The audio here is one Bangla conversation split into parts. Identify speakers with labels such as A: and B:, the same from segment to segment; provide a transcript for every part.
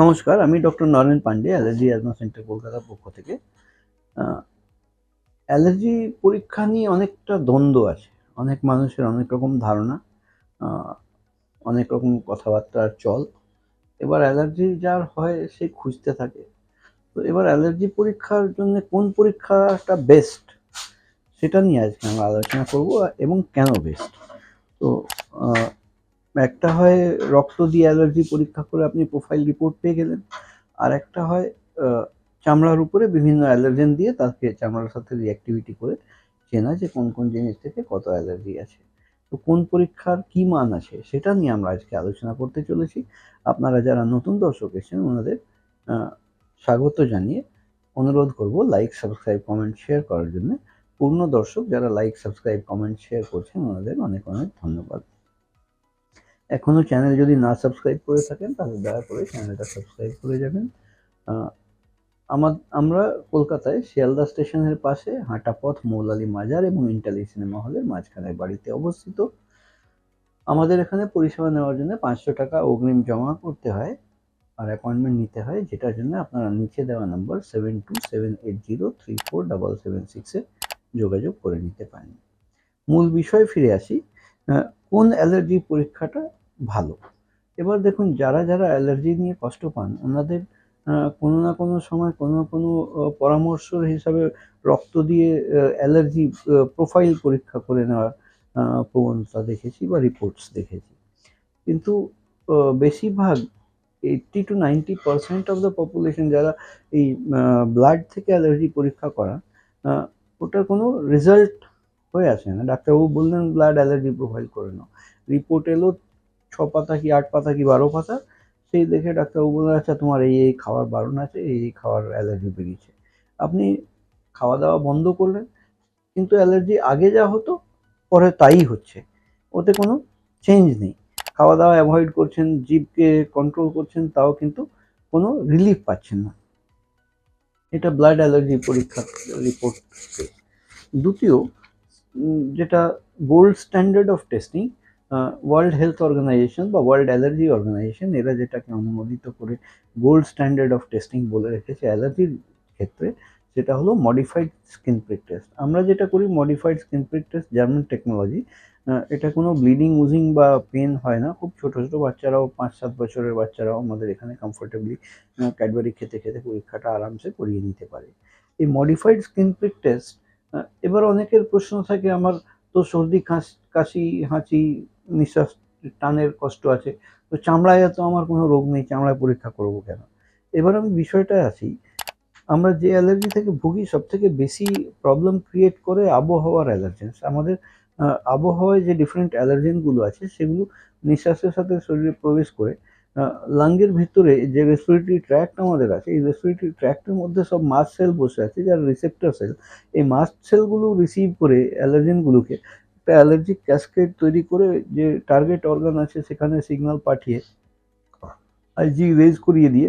A: নমস্কার, আমি doctor Naren Pandey, allergy asthma centre কলকাতার পক্ষ থেকে। অ্যালার্জি পরীক্ষা নিয়ে অনেকটা দ্বন্দ্ব আছে, অনেক মানুষের অনেক রকম ধারণা অনেক রকম কথাবার্তার চল। এবার অ্যালার্জি যার হয় সে খুঁজতে থাকে। তো এবার অ্যালার্জি পরীক্ষার জন্য কোন পরীক্ষাটা বেস্ট সেটা নিয়ে আজকে আমরা আলোচনা করব, এবং কেন বেস্ট তো একটা হয় রক্ত দিয়ে অ্যালার্জি পরীক্ষা করে আপনি প্রোফাইল রিপোর্ট পেয়ে গেলেন, আর একটা হয় চামড়ার উপরে বিভিন্ন অ্যালার্জেন দিয়ে তাকে চামড়ার সাথে রিঅ্যাক্টিভিটি করে চেনা যে কোন কোন জিনিস থেকে কত অ্যালার্জি আছে। তো কোন পরীক্ষার কি মান আছে সেটা নিয়ে আমরা আজকে আলোচনা করতে চলেছি। আপনারা যারা নতুন দর্শক এসেছেন, ওনাদের স্বাগত জানিয়ে অনুরোধ করব লাইক সাবস্ক্রাইব কমেন্ট শেয়ার করার জন্য। পূর্ণ দর্শক যারা লাইক সাবস্ক্রাইব কমেন্ট শেয়ার করছেন, ওনাদের অনেক অনেক ধন্যবাদ। এখনও চ্যানেল যদি না সাবস্ক্রাইব করে থাকেন, তাহলে দয়া করে চ্যানেলটা সাবস্ক্রাইব করে যাবেন। আমার, আমরা কলকাতায় শিয়ালদা স্টেশনের পাশে হাঁটাপথ, মৌলালি মাজার এবং ইন্টালি সিনেমা হলের মাঝখানে বাড়িতে অবস্থিত। আমাদের এখানে পরিষেবা নেওয়ার জন্য পাঁচশো টাকা অগ্রিম জমা করতে হয় আর অ্যাপয়েন্টমেন্ট নিতে হয়, যেটার জন্য আপনারা নিচে দেওয়া number seven two seven eight zero three four double seven সিক্সে যোগাযোগ করে নিতে পারেন। মূল বিষয়ে ফিরে আসি। কোন অ্যালার্জি পরীক্ষাটা ভালো? এবার দেখুন যারা যারা অ্যালার্জি নিয়ে কষ্ট পান ওনাদের কোনো না কোনো সময় কোনো না কোনো আহ, পরামর্শ হিসাবে রক্ত দিয়ে অ্যালার্জি প্রোফাইল পরীক্ষা করে নেওয়ার প্রবণতা দেখেছি বা রিপোর্টস দেখেছি। কিন্তু বেশিরভাগ eighty two ninety percent of the population যারা এই ব্লাড থেকে অ্যালার্জি পরীক্ষা করা ওটার কোনো রেজাল্ট হয়ে আসে না? ডাক্তারবাবু বললেন ব্লাড অ্যালার্জি প্রোফাইল করে নাও। রিপোর্ট এলো, ছ পাতা কি, আট পাতা কি, বারো পাতা, সেই দেখে ডাক্তারবাবু বললেন আচ্ছা তোমার এই এই খাওয়ার বারণ আছে, এই এই খাওয়ার অ্যালার্জি বেরিয়েছে আপনি খাওয়া দাওয়া বন্ধ করলেন, কিন্তু অ্যালার্জি আগে যা হতো, পরে তাই হচ্ছে। ওতে কোনো চেঞ্জ নেই। খাওয়া দাওয়া অ্যাভয়েড করছেন জিভকে কন্ট্রোল করছেন, তাও কিন্তু কোনো রিলিফ পাচ্ছেন না। এটা ব্লাড অ্যালার্জি পরীক্ষার রিপোর্ট দ্বিতীয় যেটা gold standard of testing World Health Organization বা ওয়ার্ল্ড অ্যালার্জি অর্গানাইজেশন এরা যেটাকে অনুমোদিত করে গোল্ড স্ট্যান্ডার্ড অফ টেস্টিং বলে রেখেছে অ্যালার্জির ক্ষেত্রে, সেটা হলো মডিফাইড স্কিন প্রিক টেস্ট আমরা যেটা করি modified skin prick test German technology এটা কোনো ব্লিডিং উজিং বা পেন হয় না। খুব ছোটো ছোটো বাচ্চারাও, পাঁচ, সাত বছরের বাচ্চারাও আমাদের এখানে কমফোর্টেবলি ক্যাডবেরি খেতে খেতে পরীক্ষাটা আরামসে করিয়ে নিতে পারে। এই মডিফাইড স্কিন প্রিক টেস্ট এবার অনেকের প্রশ্ন থাকে, আমার তো সর্দি, কাশ- হাঁচি, নিঃশ্বাস টানের কষ্ট আছে, তো চামড়ায় তো আমার কোনো রোগ নেই, চামড়ায় পরীক্ষা করব কেন? এবার আমি বিষয়টায় আসি, আমরা যে অ্যালার্জি থেকে ভুগি সব থেকে বেশি প্রবলেম ক্রিয়েট করে আবহাওয়ার অ্যালার্জেন্স। আমাদের আবহাওয়ায় যে ডিফারেন্ট অ্যালার্জেনগুলো আছে, সেগুলো নিঃশ্বাসের সাথে শরীরে প্রবেশ করে লাঙ্গের ভিতরে যে রেসপিরেটরি ট্র্যাক্ট আমাদের আছে, এই রেসপিরেটরি ট্র্যাক্টের মধ্যে সব মাস সেল বসে আছে, যার রিসেপ্টর সেল এই মাস্ট সেলগুলো রিসিভ করে অ্যালার্জেনগুলোকে একটা অ্যালার্জিক ক্যাসকেড তৈরি করে যে টার্গেট অর্গান আছে সেখানে সিগন্যাল পাঠিয়ে আইজি রেজ করিয়ে দিয়ে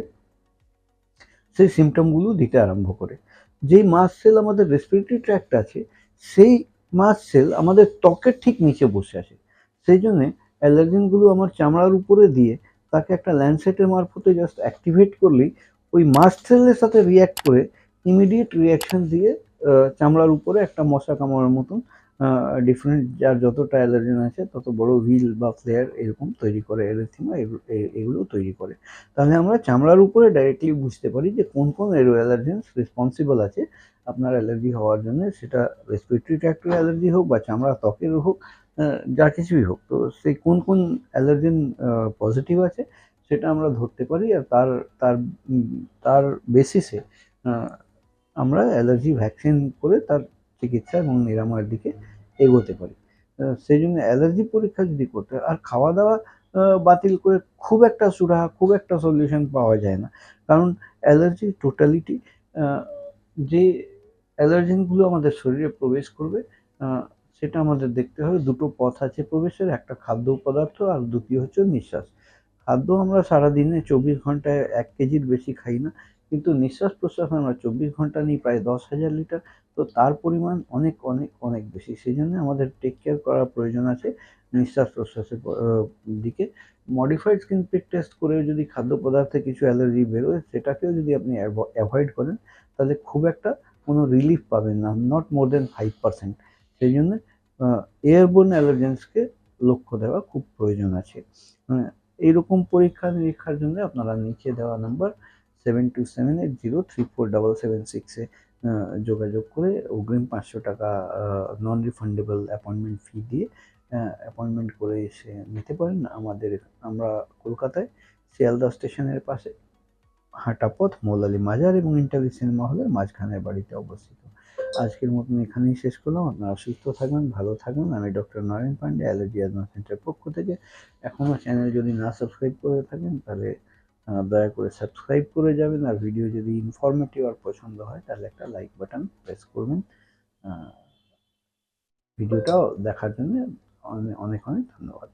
A: সেই সিমটমগুলো দিতে আরম্ভ করে। যেই মাস সেল আমাদের রেসপিরেটরি ট্র্যাক্ট আছে, সেই মাস সেল আমাদের ত্বকের ঠিক নিচে বসে আছে। সেই জন্যে অ্যালার্জেনগুলো আমার চামড়ার উপরে দিয়ে তাকে একটা ল্যান্ডসেটের মারফতে জাস্ট অ্যাক্টিভেট করলেই ওই মাস্টেলের সাথে রিয়্যাক্ট করে ইমিডিয়েট রিয়াকশন দিয়ে চামড়ার উপরে একটা মশা কামড়ার মতন ডিফারেন্ট যার যতটা অ্যালার্জেন আছে, তত বড় হুইল বা ফ্লেয়ার এরকম তৈরি করে এরিথিমা এগুলো তৈরি করে। তাহলে আমরা চামড়ার উপরে ডাইরেক্টলি বুঝতে পারি যে কোন কোন এরো অ্যালার্জেন্স রেসপন্সিবল আছে আপনার অ্যালার্জি হওয়ার জন্য। সেটা রেসপিরেটরি ট্র্যাক্টের অ্যালার্জি হোক বা চামড়া ত্বকের হোক যা কিছুই হোক। তো সেই কোন কোন অ্যালার্জেন পজিটিভ আছে সেটা আমরা ধরতে পারি আর তার তার তার বেসিসে আমরা অ্যালার্জি ভ্যাকসিন করে তার চিকিৎসা এবং নিরাময়ের দিকে এগোতে পারি। সেই জন্য অ্যালার্জি পরীক্ষা যদি করতে হয়, আর খাওয়া দাওয়া বাতিল করে খুব একটা সুরাহা, খুব একটা সলিউশন পাওয়া যায় না। কারণ অ্যালার্জি টোটালিটি যে অ্যালার্জেনগুলো আমাদের শরীরে প্রবেশ করবে সেটা আমাদের দেখতে হবে। দুটো পথ আছে প্রবেশের, একটা খাদ্য পদার্থ আর দ্বিতীয় হচ্ছে নিঃশ্বাস। খাদ্য আমরা সারাদিনে চব্বিশ ঘন্টায় এক কেজির বেশি খাই না কিন্তু নিঃশ্বাস প্রশ্বাস আমরা চব্বিশ ঘণ্টা নিই প্রায় দশ হাজার লিটার তো তার পরিমাণ অনেক অনেক অনেক বেশি। সেই জন্য আমাদের টেক কেয়ার করার প্রয়োজন আছে নিঃশ্বাস প্রশ্বাসের দিকে। মডিফাইড স্কিন প্রিক টেস্ট করে যদি খাদ্য পদার্থে কিছু অ্যালার্জি বেরোয় সেটাকেও যদি আপনি অ্যাভয়েড করেন তাহলে খুব একটা কোনো রিলিফ পাবেন না not more than five percent সেই জন্য এয়ারবোর্ন অ্যালার্জেন্সকে লক্ষ্য দেওয়া খুব প্রয়োজন আছে। আহ, এইরকম পরীক্ষা নিরীক্ষার জন্য আপনারা নিচে দেওয়া number seven two seven eight zero three four double seven সিক্সে যোগাযোগ করে অগ্রিম পাঁচশো টাকা নন রিফান্ডেবল অ্যাপয়েন্টমেন্ট ফি দিয়ে অ্যাপয়েন্টমেন্ট করে এসে নিতে পারেন আমাদের, আমরা কলকাতায় শিয়ালদা স্টেশনের পাশে হাঁটা পথ মৌলালি মাজার এবং ইন্টারভি সিনেমা হলের মাঝখানের বাড়িতে অবস্থিত। আজকের মতন এখানেই শেষ করলাম। আপনারা সুস্থ থাকবেন, ভালো থাকবেন। আমি doctor Naren Pandey, allergy asthma centre পক্ষ থেকে। এখনও চ্যানেল যদি না সাবস্ক্রাইব করে থাকেন, তাহলে দয়া করে সাবস্ক্রাইব করে যাবেন। আর ভিডিও যদি ইনফরমেটিভ আর পছন্দ হয়, তাহলে একটা লাইক বাটন প্রেস করবেন। ভিডিওটাও দেখার জন্য অনেক অনেক ধন্যবাদ।